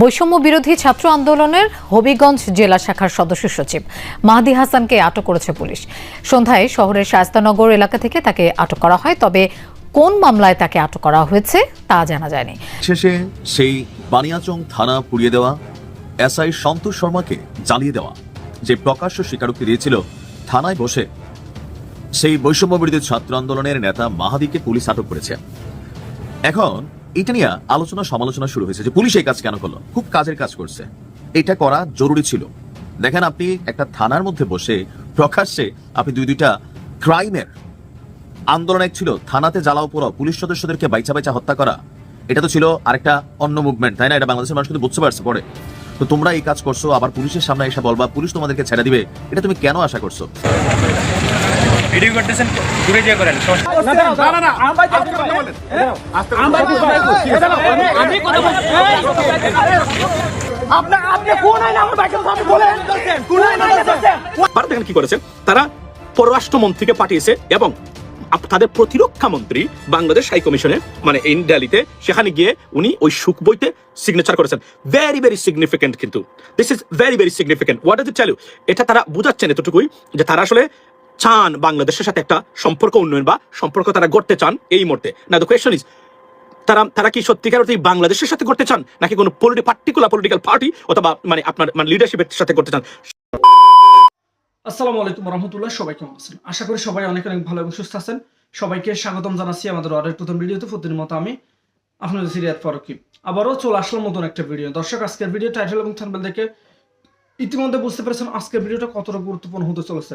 বৈষম্য বিরোধী ছাত্র আন্দোলনের হবিগঞ্জ জেলা শাখার সদস্য সচিব মাহদি হাসানকে আটক করেছে পুলিশ। সন্ধ্যায় শহরের শায়স্তানগর এলাকা থেকে তাকে আটক করা হয়, তবে কোন মামলায় তাকে আটক করা হয়েছে তা জানা যায়নি। শেষে সেই বানিয়াচং থানা পুড়িয়ে দেওয়া, এসআই সন্তোষ শর্মাকে জ্বালিয়ে দেওয়া, যে প্রকাশ্য স্বীকারোক্তি দিয়েছিল থানায় বসে, সেই বৈষম্য বিরোধী ছাত্র আন্দোলনের নেতা মাহাদিকে পুলিশ আটক করেছে। এখন এটা নিয়ে আলোচনা সমালোচনা শুরু হয়েছে যে পুলিশ এই কাজ কেন করল? খুব কাজের কাজ করছে। এটা করা জরুরি ছিল। দেখেন আপনি একটা থানার মধ্যে বসে প্রকাশ্যে আপনি দুই দুইটা ক্রাইমের আন্দোলন এক ছিল, থানাতে জ্বালাও পোড়াও পুলিশ সদস্যদেরকে বাইচা বাইচা হত্যা করা। এটা তো ছিল আরেকটা অন্য মুভমেন্ট তাই না? এটা বাংলাদেশের মানুষ কিন্তু বুঝতে পারছে পরে। তো তোমরা এই কাজ করছ, আবার পুলিশের সামনে এসে বলবা, পুলিশ তোমাদেরকে ছেড়ে দিবে। এটা তুমি কেন আশা করছ? ভিডিও করতেছেন দূরে যেয়ে করেন? ভারত এখানে কি করেছে? তারা পররাষ্ট্রমন্ত্রীকে পাঠিয়েছে এবং তাদের প্রতিরক্ষা মন্ত্রী বাংলাদেশ হাই কমিশনে মানে ইন দিল্লিতে সেখানে গিয়ে উনি ওই সুখ বইতে সিগনেচার করেছেন। ভেরি ভেরি সিগনিফিকেন্ট কিন্তু। This is very very significant what is tell you এটা তারা বুঝাচ্ছেন এতটুকুই যে তারা আসলে চান বাংলাদেশের সাথে একটা সম্পর্ক উন্নয়ন বা সম্পর্ক তারা গড়তে চান এই মুহূর্তে। না দ্য কোয়েশ্চন ইজ তারা তারা কি সত্যিকার অর্থে বাংলাদেশের সাথে করতে চান? নাকি কোনো পলিটি পার্টিকুলার পলিটিক্যাল পার্টি অথবা মানে আপনার মানে লিডারশিপের সাথে করতে চান? আসসালামু আলাইকুম রহমতুল্লাহ, সবাই কেমন আছেন? আশা করি সবাই অনেক অনেক ভালো এবং সুস্থ আছেন। সবাইকে স্বাগতম জানাচ্ছি আমাদের আরেক প্রথম ভিডিওতে। প্রতিদিন মতো আমি আপনাদের সিরিয়াত ফারুকি। আবারও চলে আসলাম নতুন একটা ভিডিও। দর্শক, আজকের ভিডিও টাইটেল এবং থাম্বনেল দেখে ইতিমধ্যে বুঝতে পেরেছেন আজকের ভিডিওটা কতটা গুরুত্বপূর্ণ হতে চলেছে।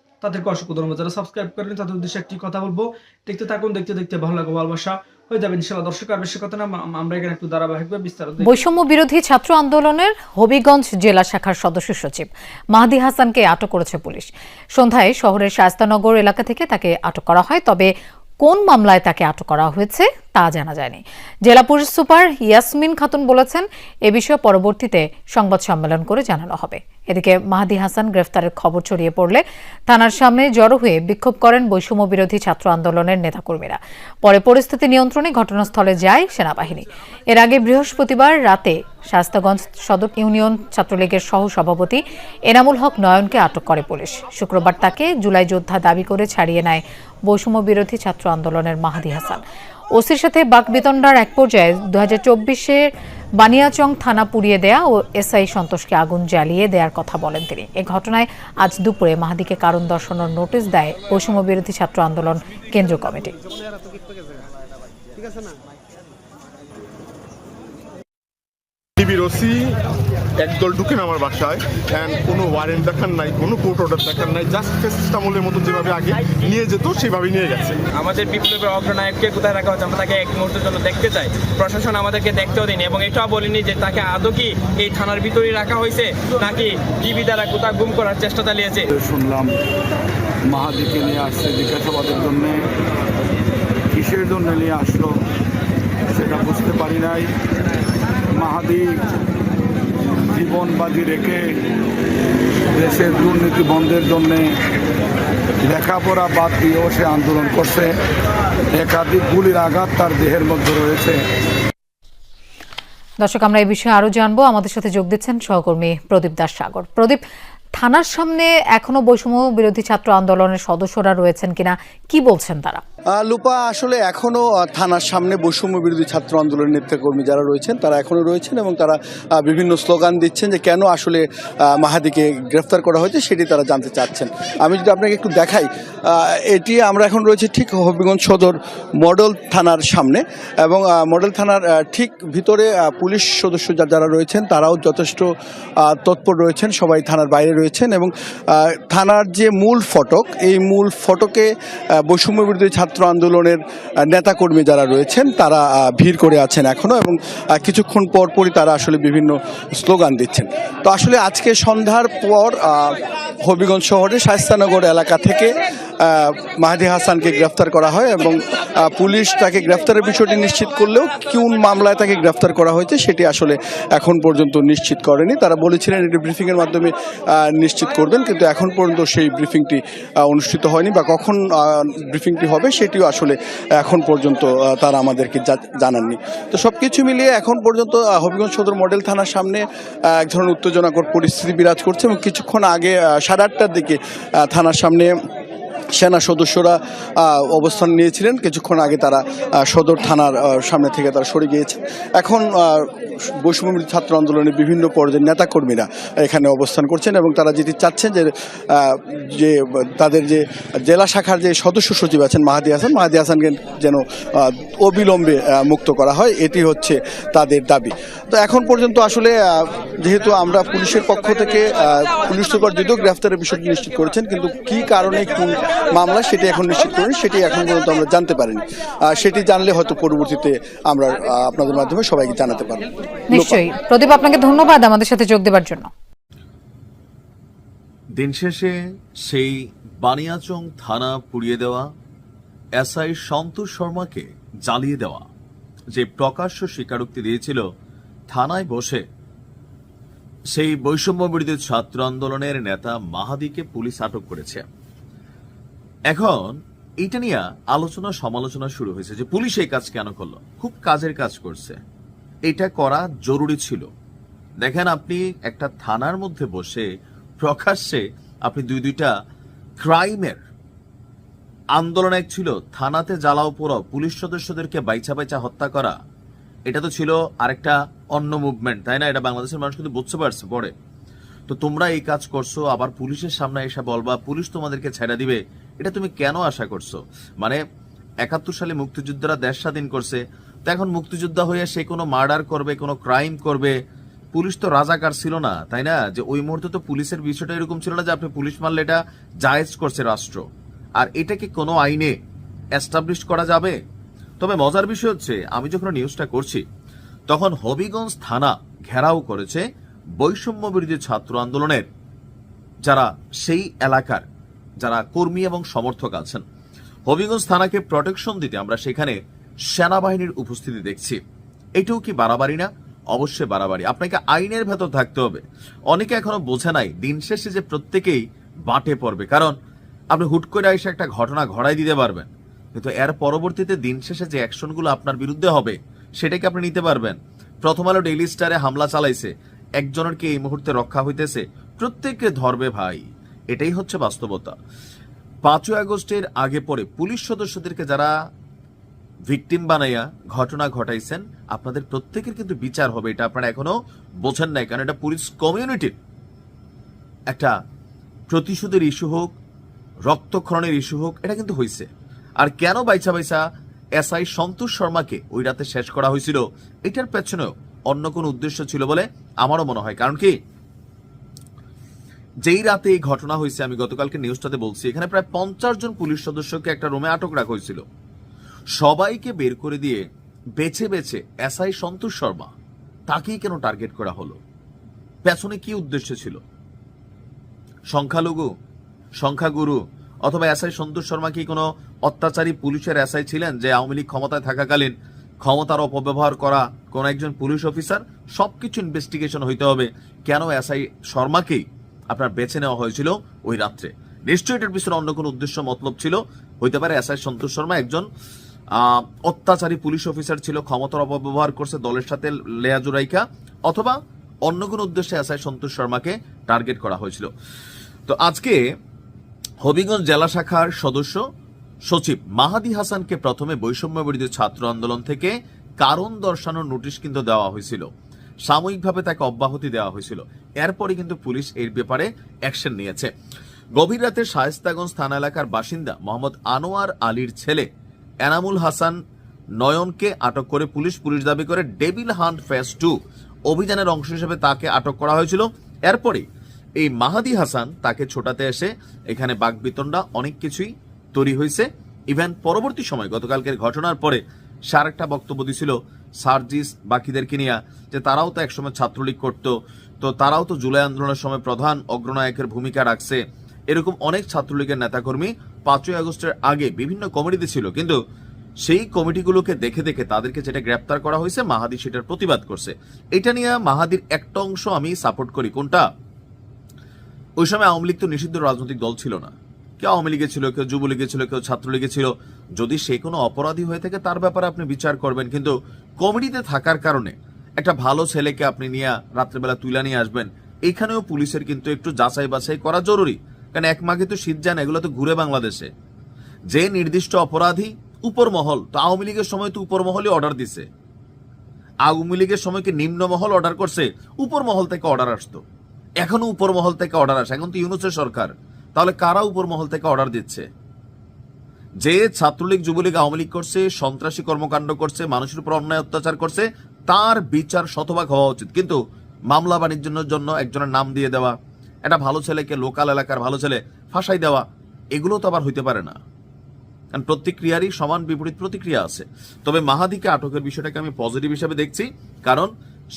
তাদেরকে অসংখ্য ধন্যবাদ। যারা সাবস্ক্রাইব করেন তাদের উদ্দেশ্যে একটি কথা বলব। দেখতে থাকুন, দেখতে দেখতে ভালো লাগবে ভালোবাসা। বৈষম্য বিরোধী ছাত্র আন্দোলনের হবিগঞ্জ জেলা শাখার সদস্য সচিব মাহদি হাসানকে আটক করেছে পুলিশ। সন্ধ্যায় শহরের এলাকা থেকে তাকে আটক করা হয়। তবে কোন মামলায় তাকে আটক করা হয়েছে তা জানা যায়নি। জেলা পুলিশ সুপার ইয়াসমিন খাতুন বলেছেন, এ বিষয়ে পরবর্তীতে সংবাদ সম্মেলন করে জানানো হবে। এদিকে মাহাদি হাসান গ্রেফতারের খবর ছড়িয়ে পড়লে থানার সামনে জড়ো হয়ে বিক্ষোভ করেন বৈষম্য বিরোধী ছাত্র আন্দোলনের নেতাকর্মীরা। পরে পরিস্থিতি নিয়ন্ত্রণে ঘটনাস্থলে যায় সেনাবাহিনী। এর আগে বৃহস্পতিবার রাতে শাস্তাগঞ্জ সদর ইউনিয়ন ছাত্রলীগের সহ সভাপতি এনামুল হক নয়নকে আটক করে পুলিশ। শুক্রবার তাকে জুলাই যোদ্ধা দাবি করে ছাড়িয়ে নেয় বৈষম্য বিরোধী ছাত্র আন্দোলনের মাহাদি হাসান। ওসির সাথে বাকবিতণ্ডার এক পর্যায়ে দু হাজার বানিয়াচং থানা পুড়িয়ে দেয়া ও এসআই সন্তোষকে আগুন জ্বালিয়ে দেওয়ার কথা বলেন তিনি। এ ঘটনায় আজ দুপুরে মাহাদিকে কারণ দর্শানোর নোটিশ দেয় বৈষম্য বিরোধী ছাত্র আন্দোলন কেন্দ্রীয় কমিটি। টিভির ওসি একদল ঢুকেন আমার বাসায় অ্যান্ড কোনো ওয়ারেন্ট দেখার নাই কোনো কোর্ট অর্ডার দেখার নাই জাস্ট সিস্টেমলের মতো যেভাবে আগে নিয়ে যেত সেভাবে নিয়ে গেছে। আমাদের বিপ্লবের অগ্রনায়ককে কোথায় রাখা হচ্ছে আমরা তাকে এক মুহূর্তের জন্য দেখতে চাই। প্রশাসন আমাদেরকে দেখতেও দিন এবং এটাও বলিনি যে তাকে আদৌ কি এই থানার ভিতরেই রাখা হয়েছে নাকি টিভি দ্বারা কোথাও গুম করার চেষ্টা চালিয়েছে। শুনলাম মাহাদিকে নিয়ে আসছে জিজ্ঞাসাবাদের জন্য। কিসের জন্য নিয়ে আসলো সেটা বুঝতে পারি নাই। মাহাদি জীবন বাজি রেখে দেশের দুর্নীতি বন্ধের জন্যে লেখাপড়া বাদ দিয়েও সে আন্দোলন করছে। একাধিক গুলির আঘাত তার দেহের মধ্যে রয়েছে। দর্শক, আমরা এই বিষয়ে আরও জানব। আমাদের সাথে যোগ দিচ্ছেন সহকর্মী প্রদীপ দাস সাগর প্রদীপ, থানার সামনে এখনও বৈষম্য বিরোধী ছাত্র আন্দোলনের সদস্যরা রয়েছেন কিনা? কি বলছেন তারা? লুপা, আসলে এখনও থানার সামনে বৈষম্য বিরোধী ছাত্র আন্দোলনের নেতাকর্মী যারা রয়েছেন, তারা এখনও রয়েছেন এবং তারা বিভিন্ন স্লোগান দিচ্ছেন যে কেন আসলে মাহাদিকে গ্রেফতার করা হয়েছে সেটি তারা জানতে চাচ্ছেন। আমি যদি আপনাকে একটু দেখাই এটি আমরা এখন রয়েছে ঠিক হবিগঞ্জ সদর মডেল থানার সামনে এবং মডেল থানার ঠিক ভিতরে পুলিশ সদস্য যারা রয়েছেন, তারাও যথেষ্ট তৎপর রয়েছেন, সবাই থানার বাইরে রয়েছেন এবং থানার যে মূল ফটক, এই মূল ফটকে বৈষম্য বিরোধী ছাত্র ছাত্র আন্দোলনের নেতাকর্মী যারা রয়েছেন, তারা ভিড় করে আছেন এখনও এবং কিছুক্ষণ পর পরই তারা আসলে বিভিন্ন স্লোগান দিচ্ছেন। তো আসলে আজকে সন্ধ্যার পর হবিগঞ্জ শহরে শায়স্তানগর এলাকা থেকে মাহাদি হাসানকে গ্রেফতার করা হয় এবং পুলিশ তাকে গ্রেফতারের বিষয়টি নিশ্চিত করলেও কোন মামলায় তাকে গ্রেফতার করা হয়েছে সেটি আসলে এখন পর্যন্ত নিশ্চিত করেনি। তারা বলেছিলেন এটি ব্রিফিংয়ের মাধ্যমে নিশ্চিত করবেন, কিন্তু এখন পর্যন্ত সেই ব্রিফিংটি অনুষ্ঠিত হয়নি বা কখন ব্রিফিংটি হবে সেটিও আসলে এখন পর্যন্ত তারা আমাদেরকে জানাননি। তো সব কিছু মিলিয়ে এখন পর্যন্ত হবিগঞ্জ সদর মডেল থানার সামনে এক ধরনের উত্তেজনাকর পরিস্থিতি বিরাজ করছে এবং কিছুক্ষণ আগে সাড়ে আটটার দিকে থানার সামনে সেনা সদস্যরা অবস্থান নিয়েছিলেন। কিছুক্ষণ আগে তারা সদর থানার সামনে থেকে তারা সরে গিয়েছে এখন আহ, বৈষম্য ছাত্র আন্দোলনের বিভিন্ন পর্যায়ের নেতাকর্মীরা এখানে অবস্থান করছেন এবং তারা যেটি চাচ্ছেন যে যে তাদের যে জেলা শাখার যে সদস্য সচিব আছেন মাহাদি হাসান মাহাদি হাসানকে যেন অবিলম্বে মুক্ত করা হয় এটি হচ্ছে তাদের দাবি। তো এখন পর্যন্ত আসলে যেহেতু আমরা পুলিশের পক্ষ থেকে পুলিশ সুপার যদিও গ্রেফতারের বিষয়টি নিশ্চিত করেছেন কিন্তু কি কারণে কোন মামলা সেটি এখন নিশ্চিত করেন সেটি এখন পর্যন্ত আমরা জানতে পারিনি। সেটি জানলে হয়তো পরবর্তীতে আমরা আপনাদের মাধ্যমে সবাইকে জানাতে পারব। নিশ্চয়ই। প্রদীপ আপনাকে ধন্যবাদ আমাদের সাথে যোগ দেওয়ার জন্য। দিন শেষে সেই বানিয়াচং থানা পুড়িয়ে দেওয়া এসআই সন্তোষ শর্মাকে জ্বালিয়ে দেওয়া যে প্রকাশ্য স্বীকারোক্তি দিয়েছিল থানায় বসে সেই বৈষম্য বিরোধী ছাত্র আন্দোলনের নেতা মাহাদিকে পুলিশ আটক করেছে। এখন এইটা নিয়ে আলোচনা সমালোচনা শুরু হয়েছে যে পুলিশ এই কাজ কেন করল? খুব কাজের কাজ করছে। এটা করা জরুরি ছিল। দেখেন আপনি একটা থানার মধ্যে বসে প্রকাশ্যে আপনি দুই দুইটা ক্রাইমের আন্দোলন এক ছিল, থানাতে জ্বালাও পোড়াও, পুলিশ সদস্যদেরকে বাইচা বাইচা হত্যা করা। এটা তো ছিল আরেকটা অন্য মুভমেন্ট তাই না? এটা বাংলাদেশের মানুষ কিন্তু বুঝতে পারছে, পরে। তো তোমরা এই কাজ করছ, আবার পুলিশের সামনে এসে বলবা, পুলিশ তোমাদেরকে ছেড়ে দিবে। এটা তুমি কেন আশা করছ? মানে একাত্তর সালে মুক্তিযোদ্ধারা দেশ স্বাধীন করছে, তো এখন মুক্তিযোদ্ধা হয়ে সে কোনো মার্ডার করবে, কোনো ক্রাইম করবে, পুলিশ তো রাজাকার ছিল না, তাই না? যে ওই মুহূর্তে তো পুলিশের বিষয়টা এরকম ছিল না যে আপনি পুলিশ মারলে এটা জায়েজ করছে রাষ্ট্র। আর এটাকে কোনো আইনে এস্টাবলিশ করা যাবে? তবে মজার বিষয় হচ্ছে, আমি যখন নিউজটা করছি, তখন হবিগঞ্জ থানা ঘেরাও করেছে বৈষম্য বিরোধী ছাত্র আন্দোলনের, যারা সেই এলাকার যারা কর্মী এবং সমর্থক আছেন। হবিগঞ্জ থানাকে প্রোটেকশন দিতে আমরা সেখানে সেনাবাহিনীর উপস্থিতি দেখছি। এটাও কি বাড়াবাড়ি না? অবশ্যই বাড়াবাড়ি। আপনাকে আইনের ভেতর থাকতে হবে। অনেকে এখনও বোঝে নাই, দিন শেষে যে প্রত্যেকেই বাটে পড়বে। কারণ আপনি হুট করে এসে একটা ঘটনা ঘটাই দিতে পারবেন। কিন্তু এর পরবর্তীতে দিন শেষে যে অ্যাকশনগুলো আপনার বিরুদ্ধে হবে সেটাকে আপনি নিতে পারবেন? প্রথম আলো ডেইলি স্টারে হামলা চালাইছে। একজনের কি এই মুহূর্তে রক্ষা হইতেছে? প্রত্যেককে ধরবে ভাই। এটাই হচ্ছে বাস্তবতা। পাঁচই আগস্টের আগে পরে পুলিশ সদস্যদেরকে যারা ভিকটিম বানাইয়া ঘটনা ঘটাইছেন, আপনাদের প্রত্যেকের কিন্তু বিচার হবে, এটা আপনারা এখনও বোঝেন নাই, কারণ এটা পুলিশ কমিউনিটির একটা প্রতিশোধের ইস্যু হোক, রক্তক্ষরণের ইস্যু হোক, এটা কিন্তু হয়েছে আর কেন বাইচা বাইচা এসআই সন্তোষ শর্মাকে ওই রাতে শেষ করা হয়েছিল, এটার পেছনেও অন্য কোনো উদ্দেশ্য ছিল বলে আমারও মনে হয়। কারণ কি? যেই রাতে এই ঘটনা হয়েছে, আমি গতকালকে নিউজটাতে বলছি, এখানে প্রায় পঞ্চাশ জন পুলিশ সদস্যকে একটা রুমে আটক রাখা হয়েছিল। সবাইকে বের করে দিয়ে বেছে বেছে এসআই সন্তোষ শর্মা, তাকেই কেন টার্গেট করা হলো? পেছনে কি উদ্দেশ্য ছিল? সংখ্যালঘু, সংখ্যাগুরু, অথবা এসআই সন্তোষ শর্মা কি কোনো অত্যাচারী পুলিশের এসআই ছিলেন যে আওয়ামী লীগ ক্ষমতায় থাকাকালীন ক্ষমতার অপব্যবহার করা, কোন একজন পুলিশ অফিসার সবকিছু ইনভেস্টিগেশন হইতে হবে। কেন এসআই শর্মাকেই আপনার বেছে নেওয়া হয়েছিল ওই রাত্রে। নিশ্চয়ই এটার পিছনে অন্য কোনো উদ্দেশ্য, মতলব ছিল? হইতে পারে এস আই সন্তোষ শর্মা একজন অত্যাচারী পুলিশ অফিসার ছিল, ক্ষমতার অপব্যবহার করছে দলের সাথে লেয়াজুরাইকা অথবা অন্য কোনো উদ্দেশ্যে এস আই সন্তোষ শর্মাকে টার্গেট করা হয়েছিল। তো আজকে হবিগঞ্জ জেলা শাখার সদস্য সচিব মাহাদি হাসানকে প্রথমে বৈষম্য বিরোধী ছাত্র আন্দোলন থেকে কারণ দর্শানোর নোটিশ কিন্তু দেওয়া হয়েছিল। সাময়িকভাবে তাকে অব্যাহতি দেওয়া হয়েছিল। এরপরে কিন্তু পুলিশ এর ব্যাপারে অ্যাকশন নিয়েছে। গভীর রাতে শায়েস্তাগঞ্জ থানা এলাকার বাসিন্দা মোহাম্মদ আনোয়ার আলীর ছেলে এনামুল হাসান নয়নকে আটক করে পুলিশ পুলিশ দাবি করে ডেভিল হান্ট ফেস টু অভিযানের অংশ হিসেবে তাকে আটক করা হয়েছিল। এরপরে এই মাহাদি হাসান তাকে ছোটাতে এসে এখানে বাগবিতণ্ডা অনেক কিছুই তৈরি হয়েছে। ইভেন পরবর্তী সময় গতকালকের ঘটনার পরে সার একটা বক্তব্য দিছিল সার্জিস বাকিদেরকে নিয়ে যে তারাও তো একসময় ছাত্রলীগ করত, তো তারাও তো জুলাই আন্দোলনের সময় প্রধান অগ্রনায়কের ভূমিকা রাখছে। এরকম অনেক ছাত্রলীগের নেতাকর্মী পাঁচই আগস্টের আগে বিভিন্ন কমিটিতে ছিল, কিন্তু সেই কমিটিগুলোকে দেখে দেখে তাদেরকে যেটা গ্রেপ্তার করা হয়েছে, মাহাদি সেটার প্রতিবাদ করছে। এটা নিয়ে মাহাদির একটা অংশ আমি সাপোর্ট করি, কোনটা? ওই সময় আওয়ামী লীগ তো নিষিদ্ধ রাজনৈতিক দল ছিল না। কেউ আওয়ামী লীগে ছিল, কেউ যুবলীগে ছিল, কেউ ছাত্রলীগে ছিল। যদি সে কোনো অপরাধী হয়ে থাকে, তার ব্যাপারে আপনি বিচার করবেন। কিন্তু কমিটিতে থাকার কারণে একটা ভালো ছেলেকে আপনি নিয়ে রাত্রেবেলা তুলে নিয়ে আসবেন এখানেও পুলিশের কিন্তু একটু যাচাই বাছাই করা জরুরি। কারণ এক মাঘে তো শীত যান এগুলো তো ঘুরে বাংলাদেশে। যে নির্দিষ্ট অপরাধী উপর মহল তো আওয়ামী লীগের সময় তো উপর মহলই অর্ডার দিছে। আওয়ামী লীগের সময় কি নিম্ন মহল অর্ডার করছে? উপর মহল থেকে অর্ডার আসতো। এখনও উপর মহল থেকে অর্ডার আসে, এখন তো ইউনুসের সরকার। তাহলে কারা উপর মহল থেকে অর্ডার দিচ্ছে? যে ছাত্রলীগ, যুবলীগ আওয়ামী লীগ করছে, সন্ত্রাসী কর্মকাণ্ড করছে, মানুষের উপর অন্যায় অত্যাচার করছে, তার বিচার শতভাগ হওয়া উচিত। কিন্তু মামলা বাণিজ্যের জন্য একজনের নাম দিয়ে দেওয়া, একটা ভালো ছেলেকে লোকাল এলাকার ভালো ছেলে ফাঁসাই দেওয়া, এগুলো তো আবার হইতে পারে না। কারণ প্রতিক্রিয়ারই সমান বিপরীত প্রতিক্রিয়া আছে। তবে মাহাদিকে আটকের বিষয়টাকে আমি পজিটিভ হিসেবে দেখছি, কারণ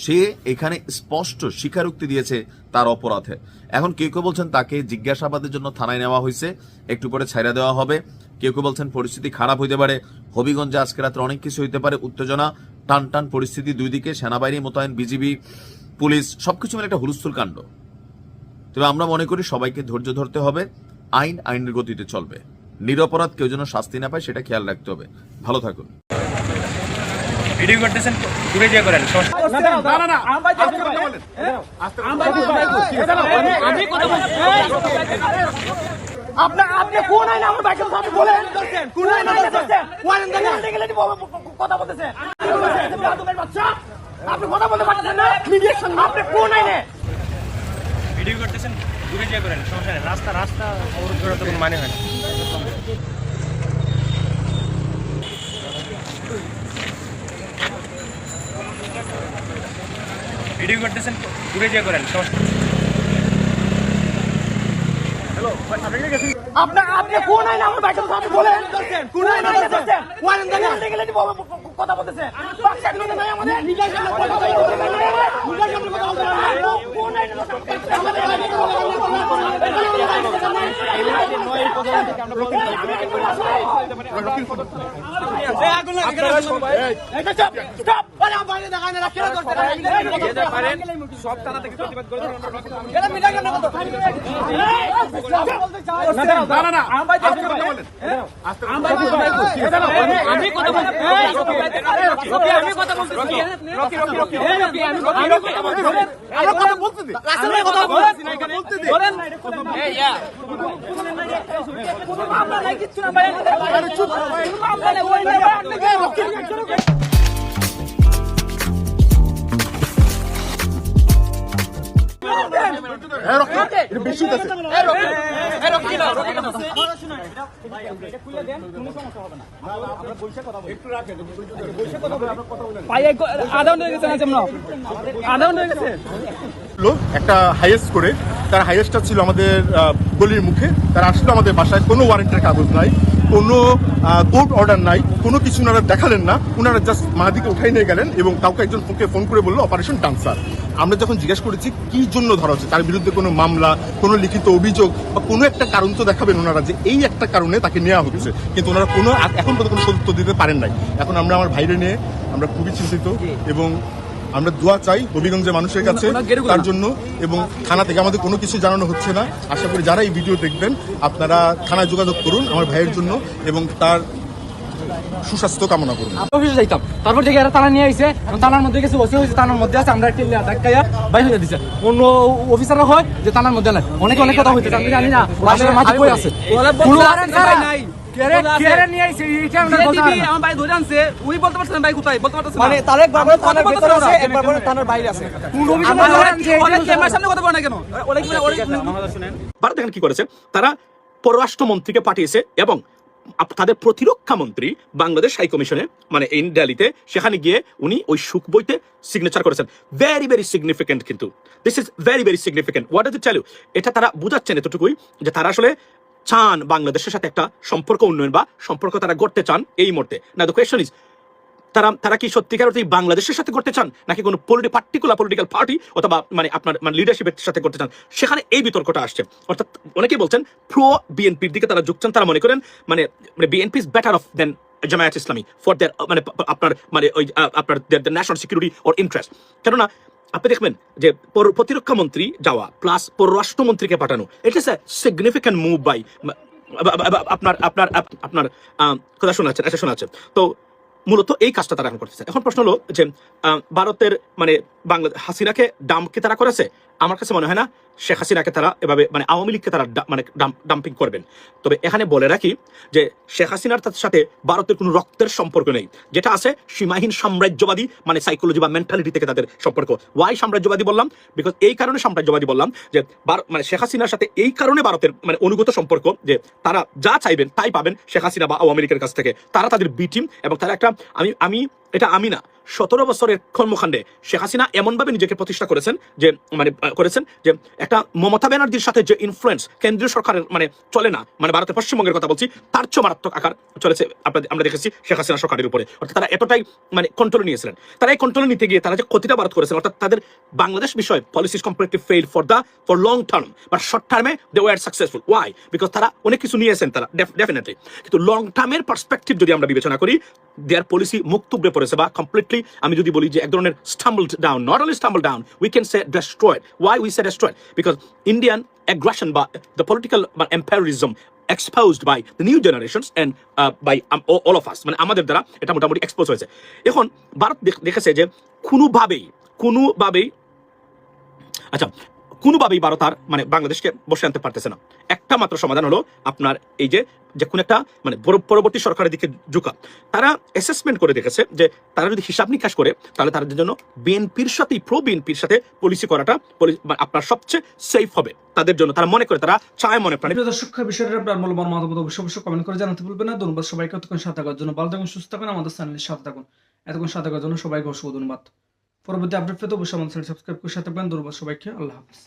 সে এখানে স্পষ্ট স্বীকারোক্তি দিয়েছে তার অপরাধে। এখন কেউ কেউ বলছেন তাকে জিজ্ঞাসাবাদের জন্য থানায় নেওয়া হয়েছে, একটু পরে ছাইরা দেওয়া হবে। কেউ কেউ বলছেন পরিস্থিতি খারাপ হইতে পারে। হবিগঞ্জে আজকে রাত্রে অনেক কিছু হইতে পারে, উত্তেজনা টান টান পরিস্থিতি দুই দিকে সেনাবাহিনী, মোতায়েন, বিজিবি, পুলিশ, সবকিছু মিলে একটা হুলস্থুল কাণ্ড। তবে আমরা মনে করি সবাইকে ধৈর্য ধরতে হবে, আইন আইনের গতিতে চলবে। নিরপরাধ কেউ যেন শাস্তি না পায়, সেটা খেয়াল রাখতে হবে। ভালো থাকুন। ভিডিও করতেছেন দূরে গিয়ে করেন আপনার আপনি কোন আইনে আমার বাইকের সাথে বলেন? কোন আইনে ধরছেন ওয়ারেন্ট দেখে গেলে কথা বলতেছেন আপনি কথা বলতে পারছেন না? আপনি কোন আইনে? ভিডিও করতেছেন দূরে গিয়ে করেন সমস্যা রাস্তা রাস্তা অবরোধ করার তো কোনো মানে হয় না। ভিডিও করতেছেন ঘুরে গিয়ে করেন আপনার আপনি কোন আইনে আমার বাইকের সাথে বলেন কোন আইনে ধরছেন ওয়ারেন্ট দেখে গেলে কথা বলতেছে নাই আমাদের কথা বলতে না কেন করতে পারেন সব থানা থেকে প্রতিবাদ করে মিডিয়েশন কথা না আমি কথা বলছি আমি কথা বলছি আমি কথা রকি রকি রকি আমি কথা বলছি আমরা কথা বলছি আসলে কথা না এই ইয়া কোনো মামলা নাই কিছু না ভাই আরে চুপ কোনো মামলা নাই ওই না আপনি রকি লো একটা হাইয়েস্ট করে তার হাইয়েস্টটা ছিল আমাদের গলির মুখে। তারা আসলো আমাদের বাসায় কোনো ওয়ারেন্টের কাগজ নাই কোনো কোর্ট অর্ডার নাই কোনো কিছু ওনারা দেখালেন না। ওনারা জাস্ট মাহাদিকে উঠাই নিয়ে গেলেন এবং কাউকে একজন ফোনকে ফোন করে বলল অপারেশন ডান্সার আমরা যখন জিজ্ঞেস করেছি কি জন্য ধরা হচ্ছে? তার বিরুদ্ধে কোনো মামলা কোনো লিখিত অভিযোগ বা কোনো একটা কারণ তো দেখাবেন ওনারা যে এই একটা কারণে তাকে নেওয়া হচ্ছে। কিন্তু ওনারা কোনো এখন পর্যন্ত কোনো সত্য দিতে পারেন নাই। এখন আমরা আমার ভাইরে নিয়ে আমরা খুবই চিন্তিত এবং আমরা দোয়া চাই হবিগঞ্জের মানুষের কাছে তার জন্য এবং থানা থেকে আমাদের কোনো কিছু জানানো হচ্ছে না। আশা করি যারা এই ভিডিও দেখবেন আপনারা থানায় যোগাযোগ করুন আমার ভাইয়ের জন্য এবং তার সুস্বাস্থ্য কামনা করুন। অফিসে যাইতাম। তারপর থেকে এরা তারা নিয়ে আইছে। তানার মধ্যে গেছে বসে হয়েছে তানার মধ্যে আছে। আমরা একটা ধাক্কাইয়া বাইরে হয়ে দিছে। অন্য অফিসাররা হয় যে তানার মধ্যে নাই অনেক অনেক কথা হইতেছে আমি জানি না। লাশের মাঝে কই আছে? নাই। মানে তার একবার থানার ভিতরে আছে। একবার থানার বাইরে আছে। কোন অভিযোগ অনেক ক্যামেরার সামনে কথা বলে না কেন? অনেক অনেক ভারত দেখেন কি করেছে? তারা পররাষ্ট্রমন্ত্রীকে পাঠিয়েছে এবং তাদের প্রতিরক্ষা মন্ত্রী বাংলাদেশ হাই কমিশনে মানে ইন ডেলিতে সেখানে গিয়ে উনি ওই সুখ বইতে সিগনেচার করেছেন। ভেরি ভেরি সিগনিফিকেন্ট কিন্তু। This is very very significant what is it এটা তারা বুঝাচ্ছেন এতটুকুই যে তারা আসলে চান বাংলাদেশের সাথে একটা সম্পর্ক উন্নয়ন বা সম্পর্ক তারা গড়তে চান এই মুহূর্তে। না দ্য কোয়েশন ইজ তারা তারা কি সত্যিকার অর্থে বাংলাদেশের সাথে করতে চান? নাকি কোনো পলিটি পার্টিকুলার পলিটিক্যাল পার্টি অথবা মানে আপনার মানে লিডারশিপের সাথে করতে চান? সেখানে এই বিতর্কটা আসছে। অর্থাৎ অনেকেই বলছেন প্রো বিএনপির দিকে তারা ঝুঁকছেন, তারা মনে করেন মানে মানে BNP is better off than Jamaat Islami for their মানে আপনার মানে ওই আপনার ন্যাশনাল সিকিউরিটি ওর ইন্টারেস্ট কেননা, আপনি দেখবেন যে পর- প্রতিরক্ষা মন্ত্রী যাওয়া প্লাস পররাষ্ট্রমন্ত্রীকে পাঠানো এটা ইজ সিগনিফিক্যান্ট মুভ বাই আপনার আপনার আপনার কথা শোনাচ্ছেন এটা শোনাচ্ছেন। তো মূলত এই কাজটা তারা এখন করতেছে। এখন প্রশ্ন হলো যে ভারতের মানে বাংলাদেশ হাসিনাকে ডাম্প কি তারা করেছে? আমার কাছে মনে হয় না শেখ হাসিনাকে তারা এভাবে মানে আওয়ামী লীগকে তারা মানে ডাম্পিং করবেন। তবে এখানে বলে রাখি যে শেখ হাসিনার তার সাথে ভারতের কোনো রক্তের সম্পর্ক নেই। যেটা আছে সীমাহীন সাম্রাজ্যবাদী মানে সাইকোলজি বা মেন্টালিটি থেকে তাদের সম্পর্ক। ওয়াই সাম্রাজ্যবাদী বললাম? বিকজ এই কারণে সাম্রাজ্যবাদী বললাম যে মানে শেখ হাসিনার সাথে এই কারণে ভারতের মানে অনুগত সম্পর্ক যে তারা যা চাইবেন তাই পাবেন শেখ হাসিনা বা আওয়ামী লীগের কাছ থেকে। তারা তাদের বি টিম এবং তারা একটা আমি আমি এটা আমি না সতেরো বছরের কর্মকাণ্ডে শেখ হাসিনা এমনভাবে নিজেকে প্রতিষ্ঠা করেছেন যে মানে করেছেন যে, একটা মমতা ব্যানার্জির সাথে যে ইনফ্লুয়েন্স কেন্দ্রীয় সরকারের মানে চলে না মানে ভারতের পশ্চিমবঙ্গের কথা বলছি, তার চেয়ে মারাত্মক আকার চলেছে আপনাদের আমরা দেখেছি শেখ হাসিনা সরকারের উপরে। অর্থাৎ তারা এতটাই মানে কন্ট্রোল নিয়েছিলেন। তারা এই কন্ট্রোল নিতে গিয়ে তারা যে ক্ষতিটা ভারত করেছেন, অর্থাৎ তাদের বাংলাদেশ বিষয়ে policies completely fail for the for long term but short টার্মে they were successful why because তারা অনেক কিছু নিয়েছেন তারা ডেফিনেটলি কিন্তু লং টার্মের পার্সপেক্টিভ যদি আমরা বিবেচনা করি দেয়ার পলিসি মুখ তুবড়ে পড়েছে বা কমপ্লিটলি আমি যদি বলি যে এক ধরনের stumble down not only stumble down we can say destroyed why we say destroyed because Indian aggression by the political imperialism exposed by the new generations and uh, by um, all of us. মানে আমাদের দ্বারা এটা মোটামুটি expose হয়েছে। এখন ভারত দেখ- দেখেছে যে কোনোভাবেই কোনোভাবেই আচ্ছা কোনোভাবেই ভারত আর মানে বাংলাদেশকে বসে আনতে পারতেছে না। একটা মাত্র সমাধান হলো আপনার এই যে যে কোন একটা মানে পরবর্তী সরকারের দিকে ঝুঁকা। তারা অ্যাসেসমেন্ট করে দেখেছে যে, তারা যদি হিসাব নিকাশ করে, তাহলে তাদের জন্য বিএনপির সাথেই প্রো বিএনপির সাথে পলিসি করাটা মানে আপনার সবচেয়ে সেফ হবে। তাদের জন্য তারা মনে করে, তারা চায় মনে প্রাণে। দর্শক বিষয়টা আপনার মূল্যবান মতামত অবশ্যই অবশ্যই কমেন্ট করে জানাতে ভুলবেন না। ধন্যবাদ সবাইকে। এতক্ষণ সাথে থাকার জন্য ভালো থাকুন, সুস্থ থাকুন। আমাদের চ্যানেলের সাথে থাকুন। এতক্ষণ সাথে থাকার জন্য সবাইকে অসংখ্য ধন্যবাদ। পরবর্তী আপডেট পেতে অবশ্যই আমাদের চ্যানেল সাবস্ক্রাইব করে সাথে পান ধন্যবাদ সবাইকে। আল্লাহ হাফিজ।